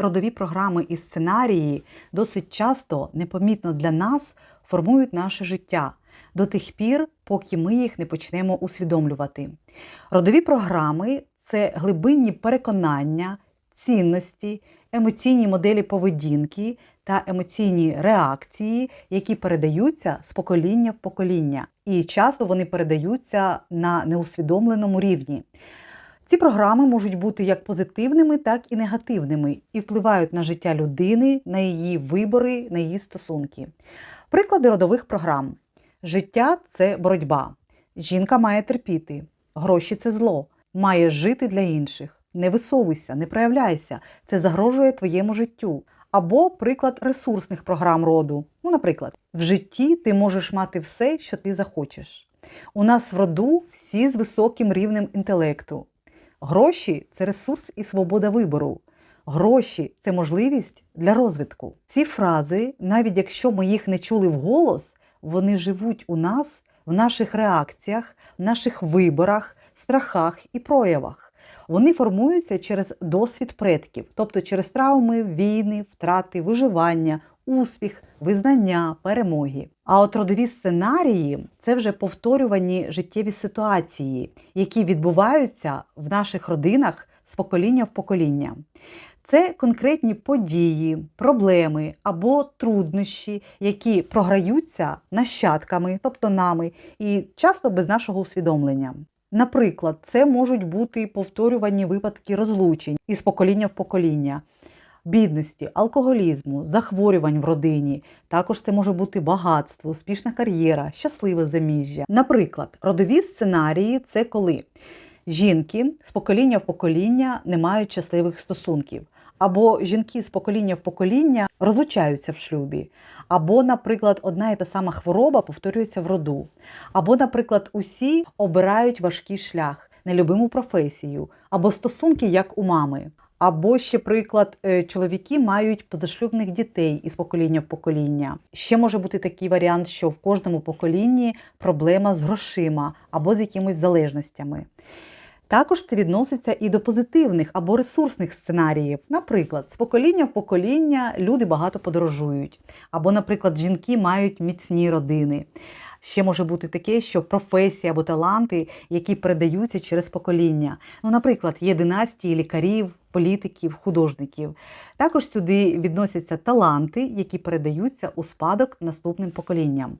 родові програми і сценарії досить часто непомітно для нас формують наше життя до тих пір, поки ми їх не почнемо усвідомлювати. Родові програми це глибинні переконання, цінності, емоційні моделі поведінки та емоційні реакції, які передаються з покоління в покоління, і часто вони передаються на неусвідомленому рівні. Ці програми можуть бути як позитивними, так і негативними, і впливають на життя людини, на її вибори, на її стосунки. Приклади родових програм: життя це боротьба. Жінка має терпіти, гроші це зло, має жити для інших. Не висовуйся, не проявляйся, це загрожує твоєму життю. Або приклад ресурсних програм роду. Ну, наприклад, в житті ти можеш мати все, що ти захочеш. У нас в роду всі з високим рівнем інтелекту. Гроші це ресурс і свобода вибору. Гроші це можливість для розвитку. Ці фрази, навіть якщо ми їх не чули вголос, вони живуть у нас в наших реакціях, в наших виборах, страхах і проявах. Вони формуються через досвід предків, тобто через травми, війни, втрати, виживання, успіх, визнання, перемоги. А от родові сценарії це вже повторювані життєві ситуації, які відбуваються в наших родинах з покоління в покоління. Це конкретні події, проблеми або труднощі, які програються нащадками, тобто нами, і часто без нашого усвідомлення. Наприклад, це можуть бути повторювані випадки розлучень із покоління в покоління, бідності, алкоголізму, захворювань в родині. Також це може бути багатство, успішна кар'єра, щасливе заміжжя. Наприклад, родові сценарії це коли жінки з покоління в покоління не мають щасливих стосунків. Або жінки з покоління в покоління розлучаються в шлюбі, або, наприклад, одна і та сама хвороба повторюється в роду, або, наприклад, усі обирають важкий шлях, нелюбиму професію, або стосунки як у мами. Або ще приклад, е, чоловіки мають позашлюбних дітей із покоління в покоління. Ще може бути такий варіант, що в кожному поколінні проблема з грошима або з якимись залежностями. Також це відноситься і до позитивних або ресурсних сценаріїв. Наприклад, з покоління в покоління люди багато подорожують, або, наприклад, жінки мають міцні родини. Ще може бути таке, що професії або таланти, які передаються через покоління. Ну, наприклад, є династії лікарів, політиків, художників. Також сюди відносяться таланти, які передаються у спадок наступним поколінням.